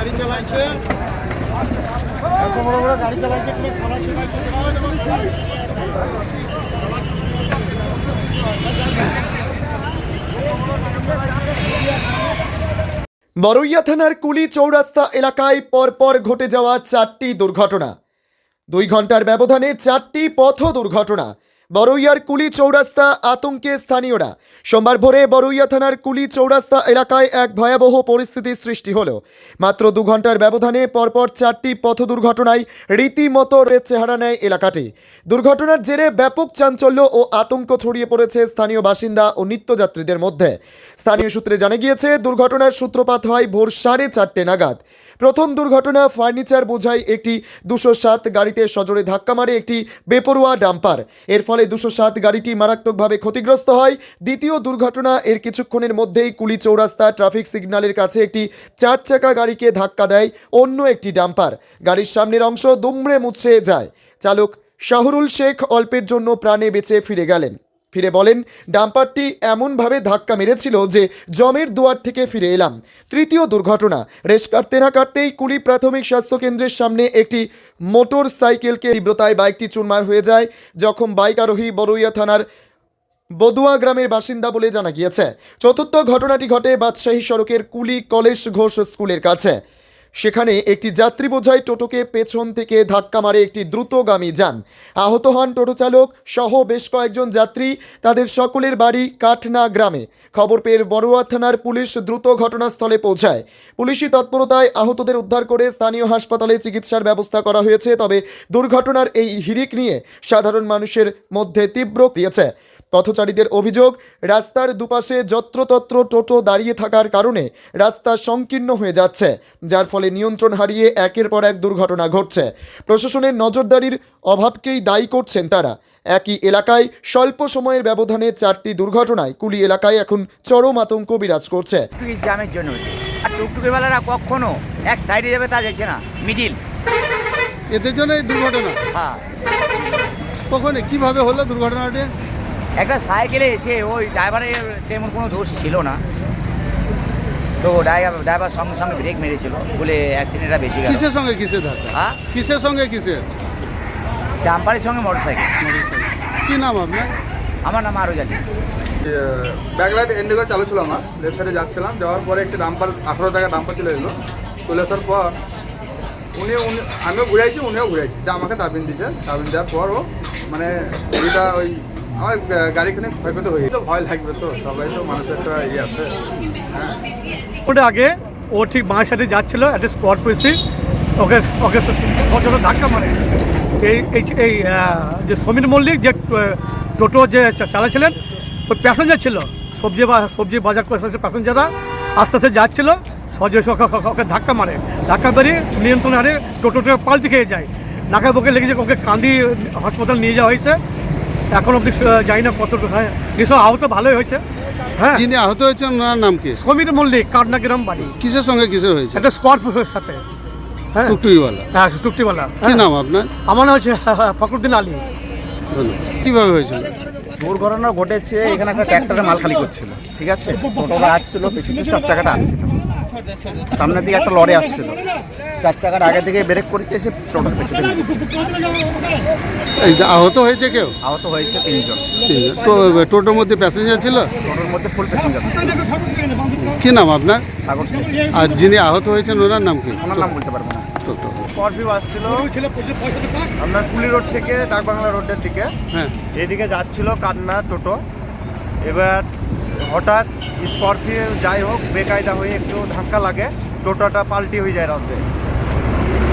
গাড়ি চালাচ্ছে এত বড় বড় গাড়ি চালাচ্ছে থানার কুলি চৌরাস্তা এলাকায় পরপর ঘটে যাওয়া চারটি দুর্ঘটনা। দুই ঘণ্টার ব্যবধানে চারটি পথ দুর্ঘটনা। বরৈয়ার কুলি চৌরাস্তা আতঙ্কে স্থানীয়রা। সোমবার ভোরে বরৈয়া থানার কুলি চৌরাস্তা এলাকায় এক ভয়াবহ পরিস্থিতির সৃষ্টি হলো। মাত্র দু ঘণ্টার ব্যবধানে পরপর চারটি পথ দুর্ঘটনায় রীতিমতো রেত চেহারা নেয় এলাকাটি। দুর্ঘটনার জেরে ব্যাপক চাঞ্চল্য ও আতঙ্ক ছড়িয়ে পড়েছে স্থানীয় বাসিন্দা ও নিত্যযাত্রীদের মধ্যে। স্থানীয় সূত্রে জানা গিয়েছে, দুর্ঘটনার সূত্রপাত হয় ভোর সাড়ে চারটে নাগাদ। প্রথম দুর্ঘটনা ফার্নিচার বোঝাই একটি দুশো সাত গাড়িতে সজোরে ধাক্কা মারে একটি বেপরোয়া ডাম্পার। এর ফলে দুশো সাত গাড়িটি মারাত্মকভাবে ক্ষতিগ্রস্ত হয়। দ্বিতীয় দুর্ঘটনা, এর কিছুক্ষণের মধ্যেই কুলি চৌরাস্তা ট্রাফিক সিগন্যালের কাছে একটি চার চাকা গাড়িকে ধাক্কা দেয় অন্য একটি ডাম্পার। গাড়ির সামনের অংশ দুমড়ে মুচড়ে যায়। চালক শাহরুল শেখ অল্পের জন্য প্রাণে বেঁচে ফিরে গেলেন। ফিরে বলেন, ডাম্পারটি এমনভাবে ধাক্কা মেরেছিল যে জমের দুয়ার থেকে ফিরে এলাম। তৃতীয় দুর্ঘটনা, রেস কাটতে না কাটতেই কুলি প্রাথমিক স্বাস্থ্য কেন্দ্রের সামনে একটি মোটর সাইকেলকে তীব্রতায় বাইকটি চুরমার হয়ে যায় যখন বাইক আরোহী বরুইয়া থানার বদুয়া গ্রামের বাসিন্দা বলে জানা গিয়েছে। চতুর্থ ঘটনাটি ঘটে বাদশাহী সড়কের কুলি কলেজ ঘোষ স্কুলের কাছে। সেখানে একটি যাত্রী বোঝাই টোটোকে পেছন থেকে ধাক্কা মারে একটি দ্রুতগামী যান। আহত হন টোটো চালক সহ বেশ কয়েকজন যাত্রী, তাদের সকলের বাড়ি কাঠনা গ্রামে। খবর পেয়ে বড়ুয়া থানার পুলিশ দ্রুত ঘটনাস্থলে পৌঁছায়। পুলিশি তৎপরতায় আহতদের উদ্ধার করে স্থানীয় হাসপাতালে চিকিৎসার ব্যবস্থা করা হয়েছে, তবে দুর্ঘটনার এই হিরিক নিয়ে সাধারণ মানুষের মধ্যে তীব্র দিয়েছে পথচারীদের অভিযোগ রাস্তার দুপাশে যত্রতত্র টোটো দাঁড়িয়ে থাকার কারণে রাস্তা সংকীর্ণ হয়ে যাচ্ছে যার ফলে নিয়ন্ত্রণ হারিয়ে একের পর এক দুর্ঘটনা ঘটছে। প্রশাসনের নজরদারির অভাবকেই দায়ী করছেন তারা। একই এলাকায় স্বল্প সময়ের ব্যবধানে চারটি দুর্ঘটনায় কুলি এলাকায় এখন চরম আতঙ্ক বিরাজ করছে। জ্যামের জন্য আর টুকটুকি বেলারা কখনো এক সাইডে যাবে তা যাচ্ছে না মিডিল। এদের জন্য এই দুর্ঘটনা। হ্যাঁ। কখন কীভাবে হলো দুর্ঘটনাটি? একটা সাইকেলে এসে ওই ড্রাইভারের তেমন কোনো দোষ ছিল না। তো ড্রাইভার ড্রাইভার সঙ্গে সঙ্গে ব্রেক মেরেছিল বলে অ্যাক্সিডেন্টটা বেঁচে গেল। কিসের সঙ্গে কিসের ধাক্কা? হ্যাঁ? কিসের সঙ্গে কিসের? ডাম্পারের সঙ্গে মোটর সাইকেল কি নাম আপনার? আমার নাম আরও জানি ব্যাকলাইট ইন্ডিগো চালু ছিল আমার লেফট সাইডে যাচ্ছিলাম যাওয়ার পরে একটি ডাম্পার আঠারো টাকা ডাম্পার চলে এলো। চলে আসার পর উনি উনি আমিও ঘুরাইছি উনিও ঘুরাইছি। যে আমাকে তাবিন দিয়েছে। তাবিন দেওয়ার পর ও মানে ওইটা ওই আমার গাড়িখানে ক্ষয়ক্ষতি হয়ে গেল, ভয় লাগবে তো, সবাই তো মানুষের একটা ইয়ে আছে। হ্যাঁ। ওটা আগে, ও ঠিক বাঁ সাইডে যাচ্ছিল, একটা স্করপিও এসে ওকে ওকে সজনে ধাক্কা মারে। এই এই যে সমীর মল্লিক, যে টোটো যে চা- চালাচ্ছিলেন, ওই প্যাসেঞ্জার ছিল। সবজি বা সবজি বাজার করে প্যাসেঞ্জাররা আস্তে আস্তে যাচ্ছিল, সহজে ওকে ওকে- ধাক্কা মারে। ধাক্কা বেরিয়ে নিয়ন্ত্রণ হারে টোটোটা পাল্টে খেয়ে যায়। নাকা বুকে লেগেছে ওকে কান্দি হাসপাতাল নিয়ে যাওয়া হয়েছে। এখন অব্দি জানি না কতটুকু হয়। নিশ্চয় আহত ভালোই হয়েছে। হ্যাঁ। যিনি আহত হয়েছেন ওনার নাম কি? সমীর মল্লিক কাটনা গ্রাম বাড়ি। কিসের সঙ্গে কিসের হয়েছে? একটা স্করপিওর সাথে। হ্যাঁ। টুকটুকিওয়ালা? হ্যাঁ টুকটিওয়ালা কি নাম আপনার? আমার নাম হচ্ছে ফখরুদ্দিন আলী। ধন্যবাদ। কীভাবে হয়েছিল দুর্ঘটনা ঘটেছে এখানে একটা ট্র্যাক্টরে মাল খালি করছিল ঠিক আছে? টোটোটা আসছিল পেছনে চার চাকাটা আসছিল। সামনের দিকে একটা লরি আসছিল। চার চাকাটা আগে থেকে ব্রেক করেছে এসে টোটোর পেছনে এই আহত হয়েছে কেউ? আহত হয়েছে তিনজন। তিনজন। তো টোটোর মধ্যে প্যাসেঞ্জার ছিল? টোটোর মধ্যে ফুল প্যাসেঞ্জার কি নাম আপনার? সাগর সিং। আর যিনি আহত হয়েছেন ওনার নাম কি? ওনার নাম বলতে পারব না। টোটো স্করপিও আসছিল। আপনার কুলি রোড থেকে ডাকবাংলা রোডের দিকে। হ্যাঁ। এদিকে যাচ্ছিল কান্না টোটো। এবার হঠাৎ স্করপিও যাই হোক বেকায়দা হয়ে একটু ধাক্কা লাগে টোটোটা পাল্টি হয়ে যায় রাতে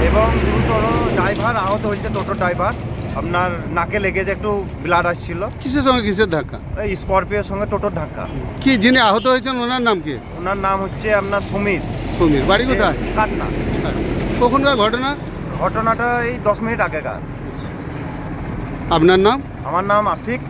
এবং গুরুতর ড্রাইভার আহত হয়েছে টোটো ড্রাইভার। আপনার নাকে লেগে যে একটু ব্লাড আসছিল। কিসের সঙ্গে কিসের ধাক্কা? এই স্করপিওর সঙ্গে টোটোর ধাক্কা। কি যিনি আহত হয়েছেন ওনার নাম কি? ওনার নাম হচ্ছে আপনার সমীর। সমীর বাড়ি কোথায়? কান্না কখনকার ঘটনা? ঘটনাটা এই দশ মিনিট আগেকার। আপনার নাম? আমার নাম আশিক।